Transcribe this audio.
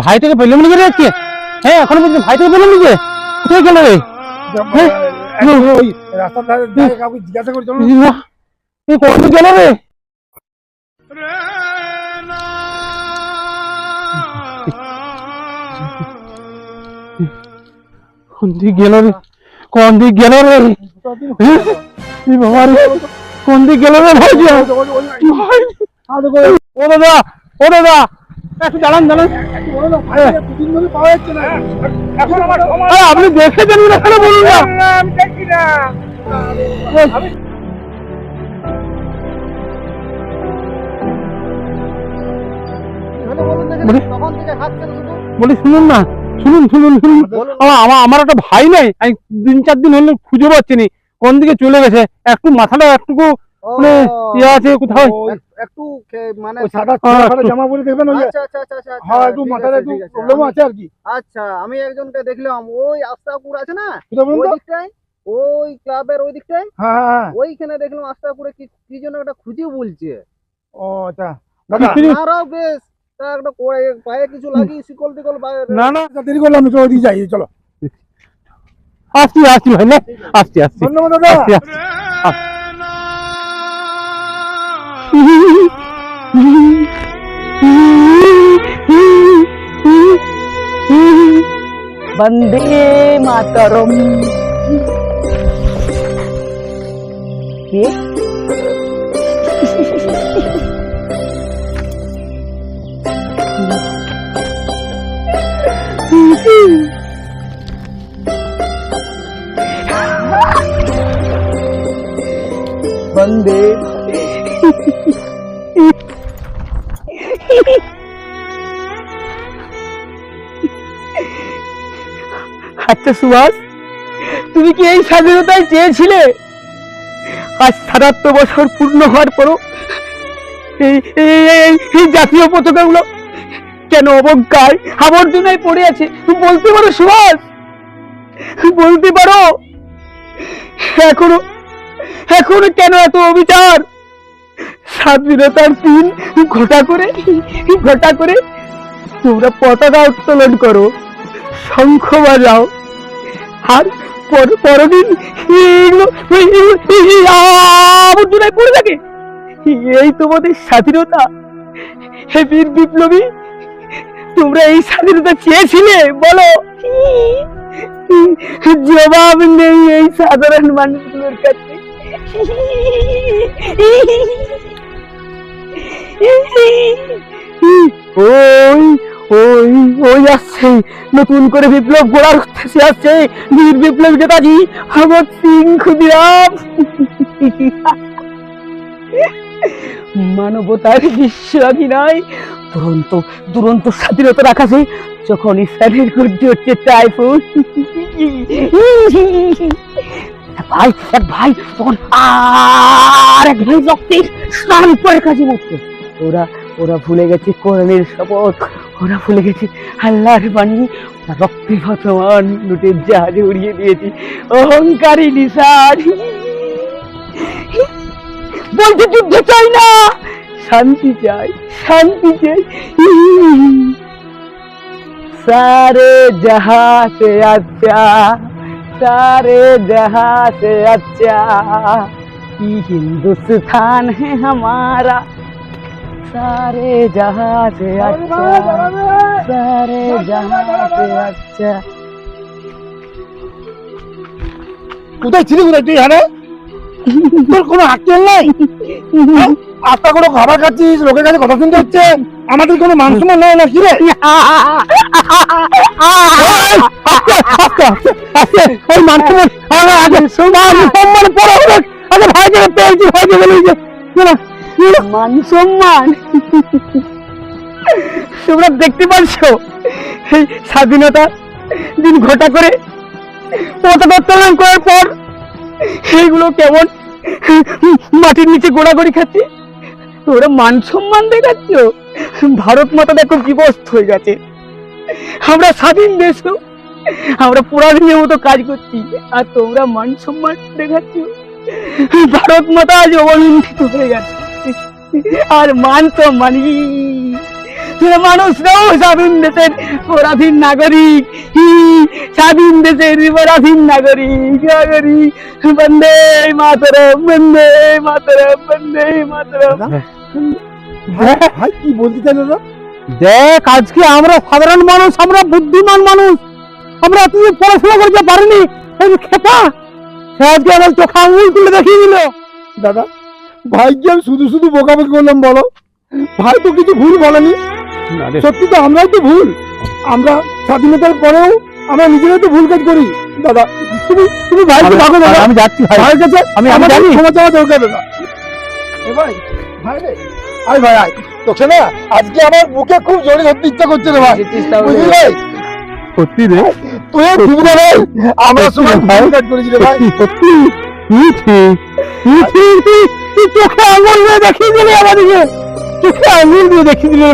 ভাইটাকে পেলাম না রে আজকে হ্যাঁ এখনও পর্যন্ত ভাইটাকে পেলাম না যে কোথায় গেল রে হ্যাঁ? কত গেল রে কোন দিক গেল রে কোন দিক গেল রে হ্যাঁ? বাবা রে কোন দিক গেল রে ভাই ও দাদা ও দাদা একটু দাঁড়ান দাঁড়ান। এখন বলুন না। বলি শুনুন না, শুনুন শুনুন শুনুন। আমার আমার- একটা ভাই নাই, আমি তিন চার দিন হলো খুঁজে পাচ্ছি কোন দিকে চলে গেছে? একটু মাথাটা একটু ইয়ে আছে কোথাও একটু মানে সাদা সাদা জামা পরে দেখবেন ওই আচ্ছা আচ্ছা আচ্ছা আচ্ছা আচ্ছা, হ্যাঁ একটু ঠিক মাথার আছে, একটু প্রবলেম আমি- আছে আর কি? আচ্ছা আমি একজনকে দেখলাম ওই আস্তাপুর আছে না? ওই দিকটায় ওই ক্লাবের ওই দিকটায় হ্যাঁ হ্যাঁ হ্যাঁ। ওইখানে দেখলাম আস্তাপুরে কি কি জন্য একটা খুঁজে বলছে। ও আচ্ছা। দাদা আরও বেশ তা একটা করে পায়ে কিছু লাগিয়ে শিকল টিকল না না। আচ্ছা, দেরি করলাম চলো ওদিকে যাই চলো। আসছি আসছি ভাই না। আসছি আসছি। ধন্যবাদ দাদা। আসছি వందే మాతరం. ఏ? వందే আচ্ছা সুভাষ, তুমি কি এই স্বাধীনতায় চেয়েছিলে? আজ সাতাত্তর বছর পূর্ণ হওয়ার পরও এই এই- জাতীয় পতাকাগুলো কেন অবজ্ঞায় আবর্জনায় পড়ে আছে? তুমি বলতে পারো, সুভাষ। বলতে পারো। এখনও এখনও কেন এত অবিচার? স্বাধীনতার দিন ঘটা করে ঘটা করে তোমরা পতাকা উত্তোলন করো। শঙ্খ বাজাও। আর পর- পরদিন পড়ে থাকে। এই তোমাদের স্বাধীনতা, হে বীর বিপ্লবী, তোমরা এই স্বাধীনতা চেয়েছিলে, বলো। জবাব নেই এই সাধারণ মানুষগুলোর কাছে। ওই ওই ওই আসছে। নতুন করে বিপ্লব গড়ার উদ্দেশ্যে আসছে। বীর বিপ্লব সিং মানবতার বিশ্বঅভিনয় দুরন্ত দুরন্ত স্বাধীনতার আকাশে যখন ইসরায়েলের হচ্ছে টাইফুন। ভাই, এক ভাই, তখন আর এক ভাই রক্তে স্নান করে কাজে মরছে ওরা ওরা ভুলে গেছে কোরআনের শপথ। ওরা ভুলে গেছি আল্লাহর বাণী, রক্তে ভতমান লুটের জাহাজে উড়িয়ে দিয়েছি। অহংকারী নিসার বলতে যুদ্ধ চাই না, শান্তি চাই শান্তি চাই। সারে জাহাজে আচ্ছা সারে জাহাজে আচ্ছা কি হিন্দুস্থান হ্যাঁ হামারা सारे जहां से अच्छा सारे जहां से अच्छा কোথায় ছিলি কোথায় তুই এখানে তোর কোনো আক্কেল নাই হ্যাঁ? আস্তা করে খাবার খাচ্ছিস লোকের কাছে কথা শুনতে হচ্ছে আমাদের কোনো মান সম্মান নাই না কি রে ওই মানুষ আগে সম্মান সম্মান পরে হবে আগে ভাইকে পেয়েছি ভাইকে বলেছি না মান সম্মান। তোমরা দেখতে পাচ্ছ? স্বাধীনতা দিন ঘটা করে করার পর সেইগুলো কেমন মাটির নিচে গোড়াগড়ি খাচ্ছে? তোরা মান সম্মান দেখাচ্ছ? ভারত মাতা দেখো বিবস্ত হয়ে গেছে। আমরা স্বাধীন দেশ আমরা পুরাদিনের মতো কাজ করছি। আর তোমরা মান সম্মান দেখাচ্ছ। ভারত মাতা আজ অবলম্বিত হয়ে গেছে। আর মান। তো মানি মানুষরাও স্বাধীন দেশের পরাধীন নাগরিক। হি, স্বাধীন দেশের পরাধীন নাগরিক নাগরিক। বন্দে মাতরম বন্দে মাতরম বন্দে মাতরম। ভাই ভাই কি বলতে চাই দাদা? দেখ আজকে আমরা সাধারণ মানুষ আমরা বুদ্ধিমান মানুষ। আমরা এতদিন পড়াশোনা করতে পারিনি। খেপা সে আজকে আমার চোখে আঙুল তুলে দেখিয়ে দিল। দাদা ভাইকে আমি শুধু শুধু বোকাবোকি করলাম বলো। ভাই তো কিছু ভুল বলেনি। সত্যি তো আমরাই তো ভুল। আমরা স্বাধীনতার পরেও আমরা নিজেরাই তো ভুল কাজ করি। দাদা তুমি তুমি ভাইকে ডাকো দাদা। আমি যাচ্ছি ভাই। ভাইয়ের কাছে আমি- আমি জানি। ক্ষমা চাওয়া দরকার দাদা। এ ভাই ভাই রে। আয় ভাই আয়। তোকে না আজকে আমার বুকে খুব জোরে ধরতে ইচ্ছা করছে রে ভাই। বুঝলি? ভাই সত্যি রে? তুই ঠিক রে ভাই আমরা সবাই ভুল কাজ করেছি রে ভাই। সত্যি। তুই ঠিক তুই ঠিক তুই চোখে আঙুল দিয়ে দেখিয়ে দিলি আমাদেরকে চোখে আঙুল দিয়ে দেখিয়ে দিলি